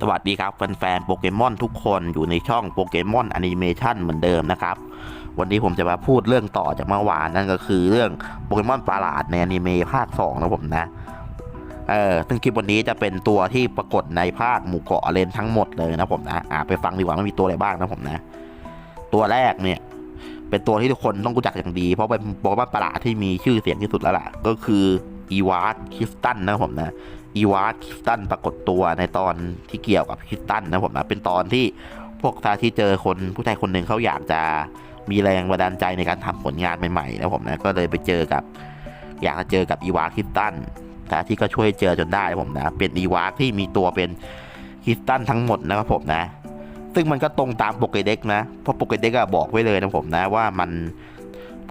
สวัสดีครับแฟนๆโปเกมอนทุกคนอยู่ในช่องโปเกมอนแอนิเมชันเหมือนเดิมนะครับ วันนี้ผมจะมาพูดเรื่องต่อจากเมื่อวานนั่นก็คือเรื่องโปเกมอนประหลาดในอนิเมะภาค2นะผมนะเออซึ่งคลิปวันนี้จะเป็นตัวที่ปรากฏในภาคหมู่เกาะเลนทั้งหมดเลยนะผมนะอ่าไปฟังดีกว่าว่ามีตัวอะไรบ้างนะผมนะ ตัวแรกเนี่ย เป็นตัวที่ทุกคนต้องรู้จักอย่างดี เพราะเป็นโปเกมอนประหลาดที่มีชื่อเสียงที่สุดแล้วล่ะ ก็คือ อีวาร์ดคิสตันนะผมนะอีวาร์ดคิสตันปรากฏตัวในตอนที่เกี่ยวกับคิสตันนะผมนะเป็นตอนที่พวกทาที่เจอคนผู้ชายคนหนึ่งเขาอยากจะมีแรงบันดาลใจในการทำผลงานใหม่ๆนะผมนะก็เลยไปเจอกับ อยากจะเจอกับอีวาร์ดคริสตันทาที่ก็ช่วยเจอจนได้ผมนะเป็นอีวาร์ดที่มีตัวเป็นคิสตันทั้งหมดนะครับผมนะ ซึ่งมันก็ตรงตามโปเกเด็กนะเพราะโปเกเด็กอะบอกไว้เลยนะผมนะว่ามัน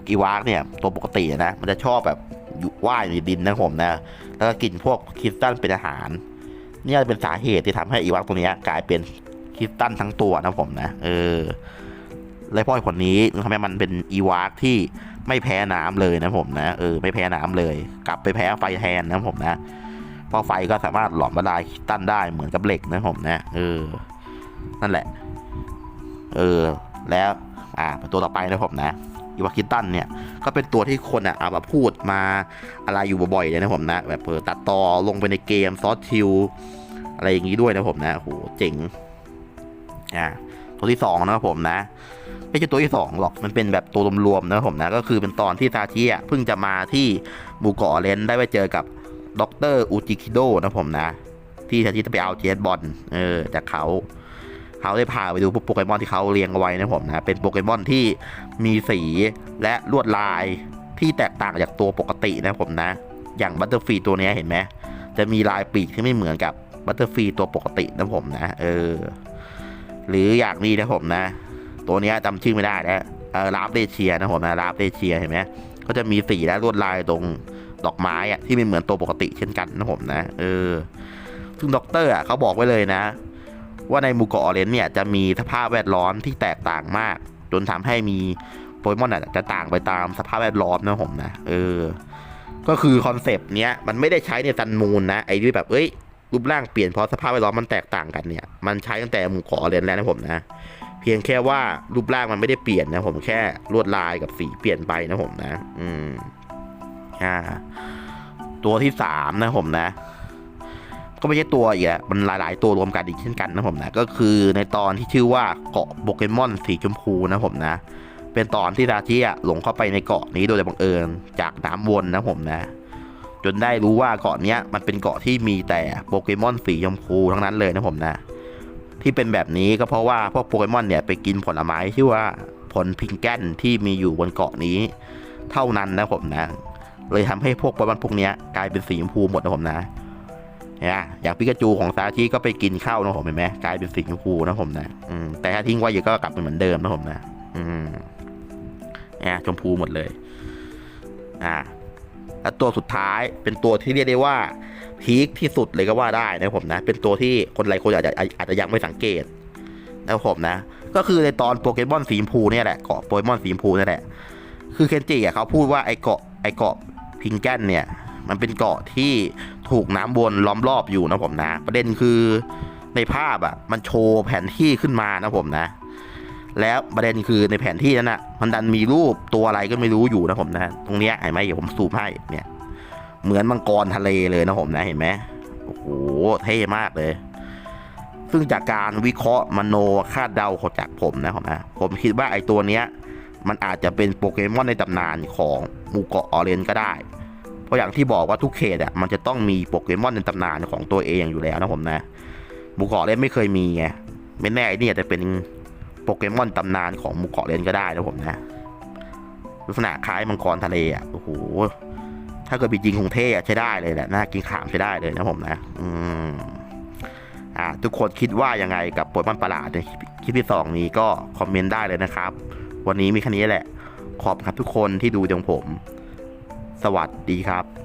อีวาร์กเนี่ยตัวปกตินะ มันจะชอบแบบ อยู่ว่ายอยู่ในดินนะผมนะ แล้วก็กินพวกคริสตัลเป็นอาหารเนี่ยเป็นสาเหตุที่ทำให้อีวากตัวนี้กลายเป็นคริสตัลทั้งตัวนะผมนะ เออเลยเพราะผลนี้ทำให้มันเป็นอีวากที่ไม่แพ้น้ำเลยนะผมนะ เออ ไม่แพ้น้ำเลย กลับไปแพ้ไฟแทนนะผมนะเพราะไฟก็สามารถหลอมละลายคริสตัลได้เหมือนกับเหล็กนะผมนะ เออ นั่นแหละ เออ แล้ว อ่าตัวต่อไปนะผมนะ อีวาคิตันเนี่ยก็เป็นตัวที่คนอะเอามาพูดมาอะไรอยู่บ่อยๆเลยนะผมนะแบบเปิดตัดต่อลงไปในเกมซอสทิวอะไรอย่างนี้ด้วยนะผมนะโหเจ๋งอ่าตัวที่สองนะครับผมนะไม่ใช่ตัวที่สองหรอกมันเป็นแบบตัวรวมๆนะครับผมนะก็คือเป็นตอนที่ซาชิอะเพิ่งจะมาที่บูเกาะเลนได้ไปเจอกับด็อกเตอร์อูจิคิโดนะผมนะ ที่ซาชิจะไปเอาเจสบอลเออจากเขา เขาได้พาไปดูพวกโปเกมอนที่เขาเลี้ยงเอาไว้นะผมนะเป็นโปเกมอนที่มีสีและลวดลายที่แตกต่างจากตัวปกตินะผมนะ อย่างบัตเตอร์ฟีตัวนี้เห็นไหมจะมีลายปีกที่ไม่เหมือนกับบัตเตอร์ฟีตัวปกตินะผมนะเออหรืออย่างนี้นะผมนะ ตัวนี้จำชื่อไม่ได้แล้วเออลาฟเดเชียนะผมนะลาฟเดเชียเห็นไหมก็จะมีสีและลวดลายตรงดอกไม้อะที่ไม่เหมือนตัวปกติเช่นกันนะผมนะ เออซึ่งด็อกเตอร์อะเขาบอกไว้เลยนะ ว่าในหมูเกาะออเรนเนี่ยจะมีสภาพแวดล้อมที่แตกต่างมาก จนทำให้มีโปเกมอนอะจะต่างไปตามสภาพแวดล้อมนะผมนะเออ ก็คือคอนเซปต์เนี้ยมันไม่ได้ใช้ในซันมูนนะไอ้ที่แบบเอ้ยรูปร่างเปลี่ยนเพราะสภาพแวดล้อมมันแตกต่างกันเนี่ยมันใช้ตั้งแต่หมู่เกาะออเรนแล้วนะผมนะเพียงแค่ว่ารูปร่างมันไม่ได้เปลี่ยนนะผมแค่ลวดลายกับสีเปลี่ยนไปนะผมนะ อืมอ่าตัวที่สามนะผมนะ ก็ไม่ใช่ตัวอีกอะมันหลายๆ ตัวรวมกันอีกเช่นกันนะผมนะก็คือในตอนที่ชื่อว่าเกาะโปเกมอนสีชมพูนะผมนะ เป็นตอนที่ดาชิะหลงเข้าไปในเกาะนี้โดยบังเอิญจากน้ำวนนะผมนะ จนได้รู้ว่าเกาะนี้มันเป็นเกาะที่มีแต่โปเกมอนสีชมพูทั้งนั้นเลยนะผมนะ ที่เป็นแบบนี้ก็เพราะว่าพวกโปเกมอนเนี่ยไปกินผลไม้ชื่อว่าผลพิงแกนที่มีอยู่บนเกาะนี้ เท่านั้นนะผมนะ เลยทำให้พวกโปเกมอนพวกนี้กลายเป็นสีชมพูหมดนะผมนะ นี่ยอย่างปิกาจูของซาชิก็ไปกินข้าวนะผมเห็นไหมกลายเป็นสีชมพูนะผมนะอืมแต่ถ้าทิ้งไว้อยู่ก็กลับเป็นเหมือนเดิมนะผมนะ อืมนี่ชมพูหมดเลย อ่า แล้วตัวสุดท้ายเป็นตัวที่เรียกได้ว่าพีคที่สุดเลยก็ว่าได้นะผมนะ เป็นตัวที่คนหลายคนอาจจะอาจจะยังไม่สังเกตนะผมนะ ก็คือในตอนโปเกมอนสีชมพูเนี่ยแหละเกาะโปเกมอนสีชมพูนี่แหละ คือเคนจิอะเขาพูดว่าไอเกาะไอเกาะพิงแกนเนี่ย มันเป็นเกาะที่ ถูกน้ำวนล้อมรอบอยู่นะผมนะ ประเด็นคือในภาพอะมันโชว์แผนที่ขึ้นมานะผมนะ แล้วประเด็นคือในแผนที่นั้นอะมันดันมีรูปตัวอะไรก็ไม่รู้อยู่นะผมนะ ตรงเนี้ยเห็นไหมเดี๋ยวผมซูมให้เนี่ย เหมือนมังกรทะเลเลยนะผมนะเห็นไหมโอ้โหเท่มากเลย ซึ่งจากการวิเคราะห์มโนคาดเดาของจากผมนะผมนะผมคิดว่าไอ้ตัวเนี้ยมันอาจจะเป็นโปเกมอนในตำนานของหมู่เกาะออเรนก็ได้ ราะอย่างที่บอกว่าทุกเขตอะมันจะต้องมีโปเกมอนในตำนานของตัวเองอยู่แล้วนะผมนะหมู่เกาะเล่นไม่เคยมีไงไม่แน่ไอ้นี่อาจจะเป็นโปเกมอนตำนานของหมู่เกาะเล่นก็ได้นะผมนะลักษณะคล้ายมังกรทะเลอะโอ้โหถ้าเกิดมีจริงคงเท่อะใช้ได้เลยแหละน่ากินขามใช้ได้เลยนะผมนะ อืมอ่าทุกคนคิดว่ายังไงกับโปเกมอนประหลาดในคลิปที่สองนี้ก็คอมเมนต์ได้เลยนะครับ วันนี้มีแค่นี้แหละ ขอบคุณครับทุกคนที่ดูจงผม สวัสดีครับ